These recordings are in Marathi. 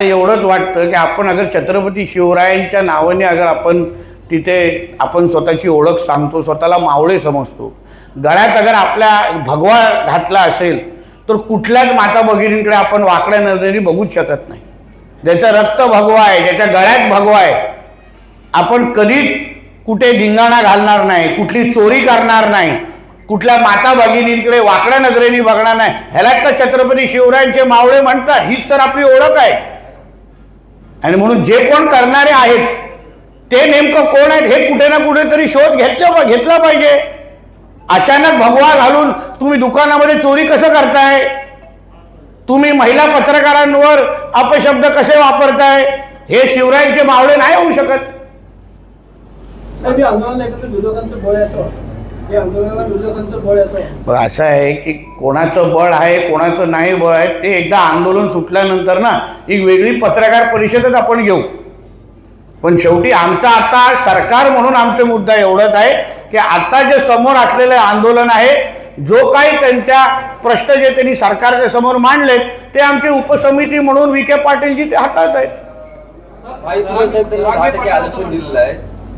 एवढंच वाटतं की आपण अगर छत्रपती शिवरायांच्या नावाने अगर आपण तिथे आपण स्वतःची ओळख सांगतो स्वतःला मावळे समजतो. गळ्यात अगर आपल्या भगवा घातला असेल तर कुठल्याच माता भगिनींकडे आपण वाकड्या नजरेने बघूच शकत नाही. ज्याचं रक्त भगवा आहे ज्याच्या गळ्यात भगवा आहे आपण कधीच कुठे धिंगाणा घालणार नाही कुठली चोरी करणार नाही कुठल्या माता भगिनींकडे वाकड्या नजरेने बघणार नाही. ह्यालाच तर छत्रपती शिवरायांचे मावळे म्हणतात हीच तर आपली ओळख आहे. आणि म्हणून जे कोण करणारे आहेत ते नेमकं कोण आहेत हे कुठे ना कुठेतरी शोध घेतलं घेतला पाहिजे. अचानक भगवा घालून तुम्ही दुकानामध्ये चोरी कसं करताय? तुम्ही महिला पत्रकारांवर अपशब्द कसे वापरताय? हे शिवरायांचे मावळे नाही होऊ शकत. हे असं हे आहे की कोणाचं बळ आहे कोणाचं नाही बळ आहे ते एकदा आंदोलन सुटल्यानंतर ना एक वेगळी पत्रकार परिषदच आपण घेऊ. पण शेवटी आमचा आता सरकार म्हणून आमचा मुद्दा एवढाच आहे की आता जे समोर असलेलं आंदोलन आहे जो काही त्यांच्या प्रश्न जे त्यांनी सरकारच्या समोर मांडलेत ते आमची उपसमिती म्हणून विखे पाटीलजी ते हातात आहेत.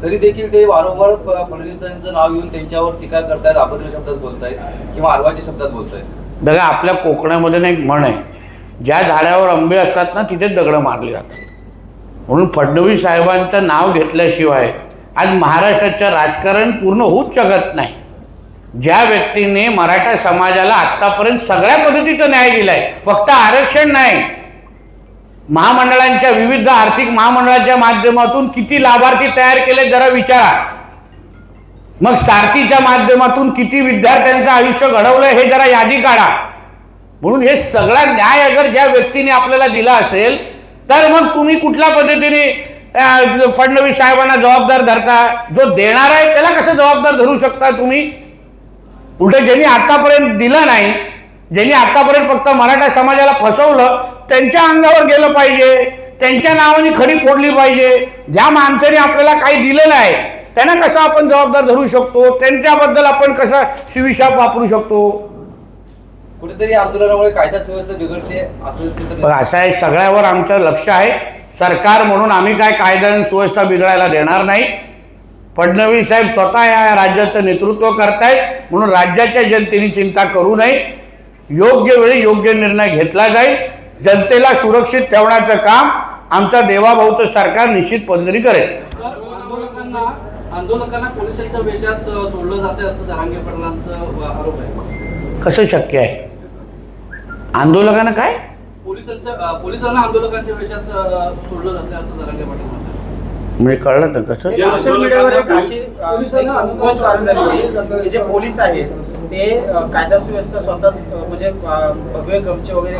तरी देखील ते वारंवार फडणवीसांचं नाव घेऊन त्यांच्यावर टीका करतायत अभद्र शब्दात बोलतायत किंवा आरवाच्या शब्दात बोलतायत. बघा आपल्या कोकणामध्ये ना एक म्हण आहे ज्या झाडावर आंबे असतात ना तिथेच दगडं मारली जातात. म्हणून फडणवीस साहेबांचं नाव घेतल्याशिवाय आज महाराष्ट्राचं राजकारण पूर्ण होऊच शकत नाही. ज्या व्यक्तीने मराठा समाजाला आत्तापर्यंत सगळ्या पद्धतीचा न्याय दिलाय फक्त आरक्षण नाही महामंडळांच्या विविध आर्थिक महामंडळाच्या माध्यमातून किती लाभार्थी तयार केले जरा विचारा. मग सारथीच्या माध्यमातून किती विद्यार्थ्यांचं आयुष्य घडवलं हे जरा यादी काढा. म्हणून हे सगळा न्याय अगर ज्या व्यक्तीने आपल्याला दिला असेल तर मग तुम्ही कुठल्या पद्धतीने फडणवीस साहेबांना जबाबदार धरता? जो देणार आहे त्याला कसं जबाबदार धरू शकता तुम्ही? उलट ज्यांनी आतापर्यंत दिलं नाही ज्यांनी आतापर्यंत फक्त मराठा समाजाला फसवलं त्यांच्या अंगावर गेलं पाहिजे. त्यांच्या नावाने खरी फोडली पाहिजे. ज्या माणसाने आपल्याला काही दिलेलं आहे त्यांना कसं आपण जबाबदार धरू शकतो? त्यांच्याबद्दल आपण कसा शिविशाप वापरू शकतो? कुठेतरी आंदोलनामुळे कायदा सुव्यवस्था बिघडते असं पण असं आहे सगळ्यावर आमचं लक्ष आहे. सरकार म्हणून आम्ही काय कायदा आणि सुव्यवस्था बिघडायला देणार नाही. फडणवीस साहेब स्वतः या राज्याचं नेतृत्व करतायत म्हणून राज्याच्या जनतेने चिंता करू नये. योग्य वेळी योग्य निर्णय घेतला जाईल. जनतेला सुरक्षित ठेवण्याचं काम आमचा देवाभाऊचं सरकार निश्चित पद्धतीने करेल. आंदोलकांना पोलिसांच्या वेशात सोडलं जाते असं आरोप आहे. कसं शक्य आहे? आंदोलकांना काय? पोलिसांच्या पोलिसांना आंदोलकांच्या वेशात सोडलं जाते असं पाटील म्हणतात म्हणजे कळलं ना कसं सोशल मीडियावर एक अशी अ, पोलिसांना एक आंदोलन पोस्ट व्हायरल झाली करतात. की जे पोलीस आहेत ते कायदा सुव्यवस्था स्वतः म्हणजे भगवे गमचे वगैरे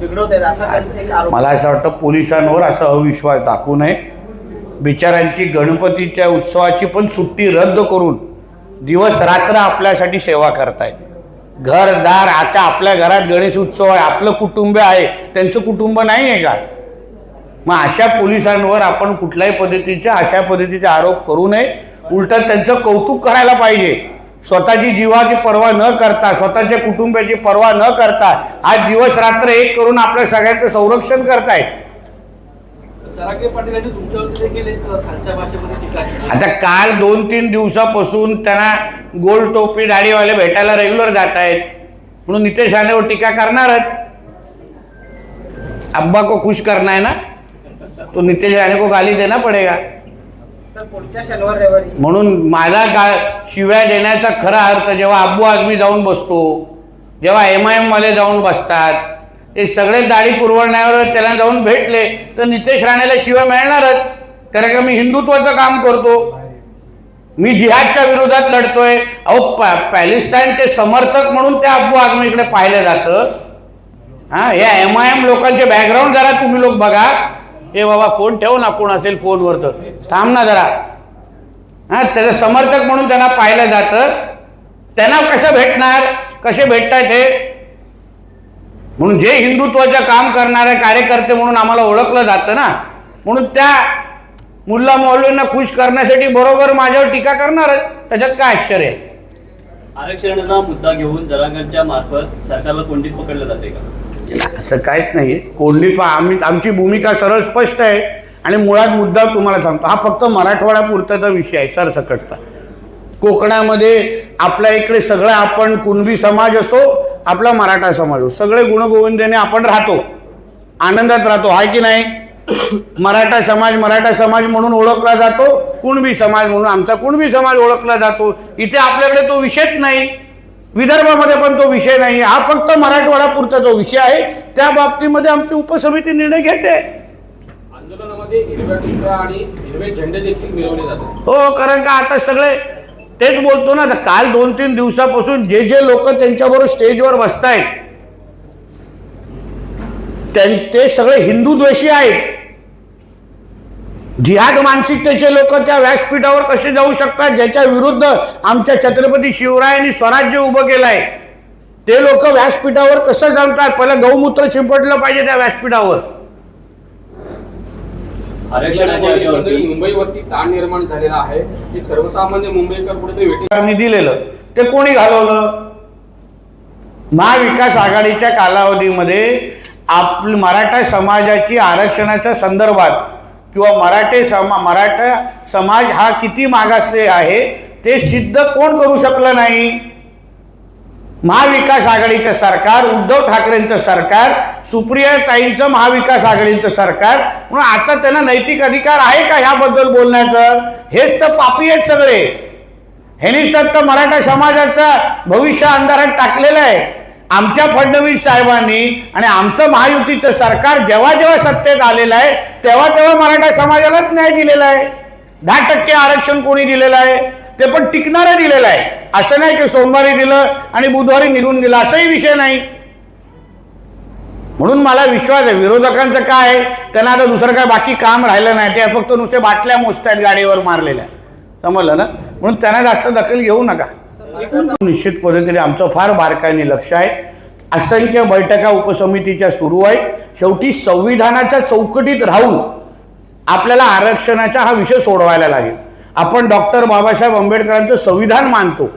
बिघडवत आहेत. असा त्यांचा एक आरोप मला असं वाटतं पोलिसांवर असा अविश्वास दाखवू नये. बिचाऱ्यांची गणपतीच्या उत्सवाची पण सुट्टी रद्द करून दिवस रात्र आपल्यासाठी सेवा करतायत. घरदार आता आपल्या घरात गणेश उत्सव आहे आपलं कुटुंब आहे त्यांचं कुटुंब नाही आहे का? मग अशा पोलिसांवर आपण कुठल्याही पद्धतीचे अशा पद्धतीचे आरोप करू नये. उलट त्यांचं कौतुक करायला पाहिजे. स्वतःची जीवाची पर्वा न करता स्वतःच्या कुटुंबाची पर्वा न करता आज दिवस रात्र एक करून आपल्या सगळ्यांचं संरक्षण करतायत आता काल दोन तीन दिवसापासून त्यांना गोल टोपी दाढीवाले भेटायला रेग्युलर जात आहेत म्हणून नितेश राणेवर टीका करणारच. अब्बा को खुश करना है ना? तो नितेश राणे को गाली देना पडेगा। सर पुढच्या शनिवार रविवारी. म्हणून माझा गा शिव्या देण्याचा खरा अर्थ जेव्हा अब्बू आझमी जाऊन बसतो जेव्हा एम आय एमवाले जाऊन बसतात हे सगळे दाढी कुरवण्यावर त्याला जाऊन भेटले तर नितेश राणेला शिव्या मिळणारच. कारण का मी हिंदुत्वाचं काम करतो. मी जिहादच्या विरोधात लढतोय. अहो पॅ पॅलेस्टाईनचे समर्थक म्हणून त्या अब्बू आझमीकडे पाहिलं जातं. हां या एम आय एम लोकांचे बॅकग्राऊंड जरा तुम्ही लोक बघा. हे बाबा फोन ठेव ना कोण असेल फोनवर तर. थांब ना जरा. हां त्याचं समर्थक म्हणून त्यांना पाहिलं जातं. त्यांना कसं भेटणार? कसे भेटतात हे? म्हणून जे हिंदुत्वाचं काम करणारे कार्यकर्ते म्हणून आम्हाला ओळखलं जातं ना. म्हणून त्या मुल्ला मौलवींना खुश करण्यासाठी बरोबर माझ्यावर टीका करणार त्याच्यात काय आश्चर्य आहे? आरक्षणाचा मुद्दा घेऊन जरांगांच्या मार्फत सरकारला कोंडीत पकडलं जाते का? असं काहीच नाही. कोंडी पा आम्ही आमची भूमिका सरळ स्पष्ट आहे आणि मुळात मुद्दा तुम्हाला सांगतो. हा फक्त मराठवाड्यापुरताचा विषय आहे सरसकटचा. कोकणामध्ये आपल्या इकडे सगळं आपण कुणबी समाज असो आपला मराठा समाज असो सगळे गुणगोविंदेने आपण राहतो. आनंदात राहतो आहे की नाही? मराठा समाज मराठा समाज म्हणून ओळखला जातो कुणबी समाज म्हणून आमचा कुणबी समाज ओळखला जातो. इथे आपल्याकडे तो विषयच नाही. विदर्भामध्ये पण तो विषय नाही हा फक्त मराठवाड्यापुरता जो विषय आहे त्या बाबतीमध्ये आमची उपसमिती निर्णय घेते. आंदोलनामध्ये हिरव्या टिपऱ्या आणि हिरवे झेंडे देखील मिरवले जातात. हो कारण का आता सगळे तेच बोलतो ना काल दोन तीन दिवसापासून जे जे लोक त्यांच्याबरोबर स्टेजवर बसतायत त्यां- ते सगळे हिंदू द्वेषी आहेत. जिहाद मानसिकतेचे लोक त्या व्यासपीठावर कसे जाऊ शकतात? ज्याच्या विरुद्ध आमच्या छत्रपती शिवरायांनी स्वराज्य उभं केलंय. ते लोक व्यासपीठावर कसं जमतात? पहिलं गौमूत्र शिंपडलं पाहिजे त्या व्यासपीठावर. मुंबईवरती ताण निर्माण झालेला आहे. की सर्वसामान्य मुंबईकर कुठेतरी दिलेलं. ते कोणी घालवलं? महाविकास आघाडीच्या कालावधीमध्ये आपली मराठा समाजाची आरक्षणाच्या संदर्भात किंवा मराठे समा मराठा समाज हा किती मागासले आहे ते सिद्ध कोण करू शकलं नाही? महाविकास आघाडीचं सरकार उद्धव ठाकरेंचं सरकार सुप्रिया ताईंचं महाविकास आघाडीचं सरकार म्हणून आता त्यांना नैतिक अधिकार आहे का ह्याबद्दल बोलण्याचं? हेच तर पापी आहेत सगळे. ह्यांनीच तर मराठा समाजाचं भविष्य अंधारात टाकलेलं आहे. आमच्या फडणवीस साहेबांनी आणि आमचं महायुतीचं सरकार जेव्हा जेव्हा सत्तेत आलेलं आहे तेव्हा तेव्हा मराठा समाजालाच न्याय दिलेला आहे. दहा टक्के आरक्षण कोणी दिलेलं आहे? ते पण टिकणारं दिलेलं आहे. असं नाही की सोमवारी दिलं आणि बुधवारी निघून गेलं असाही विषय नाही. म्हणून मला विश्वास आहे विरोधकांचं काय त्यांना आता दुसरं काय बाकी काम राहिलं नाही. ते फक्त नुसते बाटल्या मोजतायत गाडीवर मारलेल्या. समजलं ना? म्हणून त्यांना जास्त दखल घेऊ नका. निश्चित पद्धतीने आमचं फार बारकाईने लक्ष आहे. असंख्य बैठका उपसमितीच्या सुरू आहेत. शेवटी संविधानाच्या चौकटीत राहून आपल्याला आरक्षणाचा हा विषय सोडवायला लागेल. आपण डॉक्टर बाबासाहेब आंबेडकरांचं संविधान मानतो.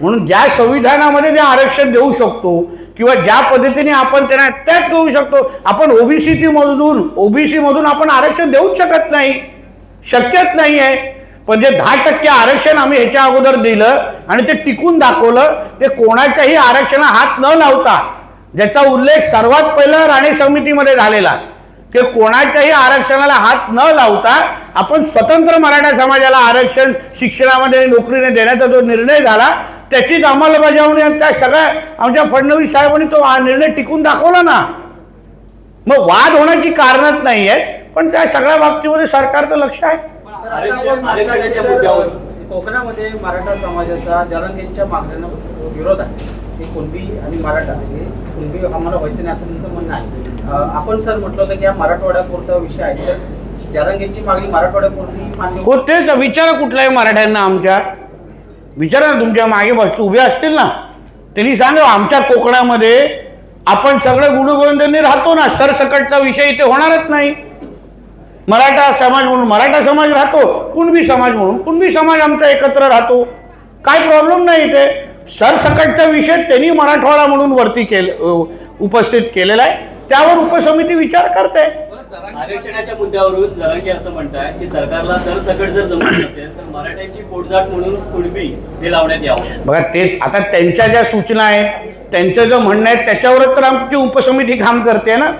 म्हणून ज्या संविधानामध्ये ते आरक्षण देऊ शकतो किंवा ज्या पद्धतीने आपण त्यांना अटॅच करू शकतो आपण ओबीसीटीमधून मधून ओबीसी मधून आपण आरक्षण देऊच शकत नाही. शक्यच नाही आहे पण जे दहा टक्के आरक्षण आम्ही ह्याच्या अगोदर दिलं आणि ते टिकून दाखवलं ते कोणाच्याही आरक्षणा हात न लावता ज्याचा उल्लेख सर्वात पहिला राणे समितीमध्ये झालेला की कोणाच्याही आरक्षणाला हात न लावता आपण स्वतंत्र मराठा समाजाला आरक्षण शिक्षणामध्ये आणि नोकरीने देण्याचा जो निर्णय झाला त्याचीच अंमलबजावणी आणि त्या सगळ्या आमच्या फडणवीस साहेबांनी तो हा निर्णय टिकून दाखवला ना. मग वाद होण्याची कारणच नाही आहेत पण त्या सगळ्या बाबतीमध्ये सरकारचं लक्ष आहे. की कोकणामध्ये मराठा समाजाचा जरांगेंच्या मागण्यांना विरोध आहे. ते कुणबी आणि मराठा हे कुणबी आम्हाला व्हायचं नाही असं त्यांचं म्हणणं आहे. आपण सर म्हटलं होतं की हा मराठवाड्यापुरता विषय आहे. तर जरांगेंची मागणी मराठवाड्यापुरती मान्य हो तेच विचारा कुठल्याही मराठ्यांना आमच्या. विचारा ना तुमच्या मागे बस उभे असतील ना. त्यांनी सांगा आमच्या कोकणामध्ये आपण सगळे गुणगोविंदांनी राहतो ना. सरसकटचा विषय इथे होणारच नाही. मराठा समाज म्हणून मराठा समाज राहतो कुणबी समाज म्हणून कुणबी समाज आमचा एकत्र राहतो. काय प्रॉब्लेम नाही इथे. सरसकटचा विषय त्यांनी मराठवाडा म्हणून वरती केले उपस्थित केलेला आहे. त्यावर उपसमिती विचार करते. आरक्षणाच्या मुद्द्यावरून जरांगे असं म्हणताय की सरकारला सरसकट जर जमत नसेल तर मराठ्यांची पोटजाट म्हणून कुणबी हे लावण्यात यावं. बघा तेच आता त्यांच्या ज्या सूचना आहेत त्यांचं जे म्हणणं आहे त्याच्यावरच तर आमची उपसमिती काम करते ना.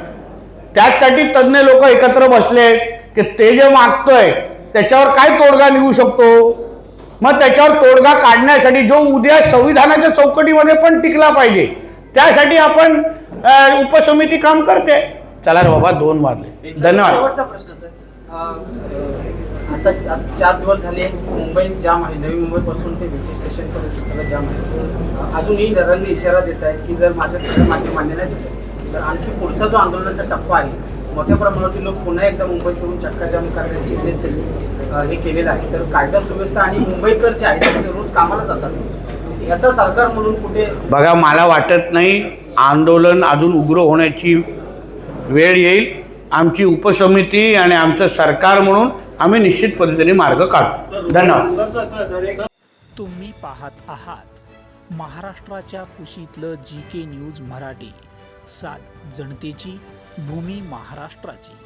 त्याचसाठी तज्ज्ञ लोक एकत्र बसले आहेत की ते जे मागतोय त्याच्यावर काय तोडगा निघू शकतो? मग त्याच्यावर तोडगा काढण्यासाठी जो उद्या संविधानाच्या चौकटीमध्ये पण टिकला पाहिजे त्यासाठी आपण उपसमिती काम करते. चला रे बाबा दोन वाजले. धन्यवाद. आता चार दिवस झाले मुंबई जाम आहे. नवी मुंबईपासून ते ब्रिटिश स्टेशनपर्यंत सगळं जाम आहे. अजूनही नरांनी इशारा देत आहे की जर माझ्या सगळ्या मागणी मान्य नाही तर आणखी पुढचा जो आंदोलनाचा टप्पा आहे मोठ्या प्रमाणावरती लोक पुन्हा एकदा मुंबईत येऊन चक्काजाम करण्याची जे त्यांनी हे केलेलं आहे. तर कायदा सुव्यवस्था आणि मुंबईकर जे आहेत ते रोज कामाला जातात. याचा सरकार म्हणून कुठे बघा मला वाटत नाही आंदोलन अजून उग्र होण्याची वेळ येईल. आमची उपसमिती आणि आमचं सरकार म्हणून आम्ही निश्चित पद्धतीने मार्ग काढू. धन्यवाद. तुम्ही पाहत आहात महाराष्ट्राच्या कुशीतलं जी के न्यूज मराठी. साथ जनतेची भूमी महाराष्ट्राची.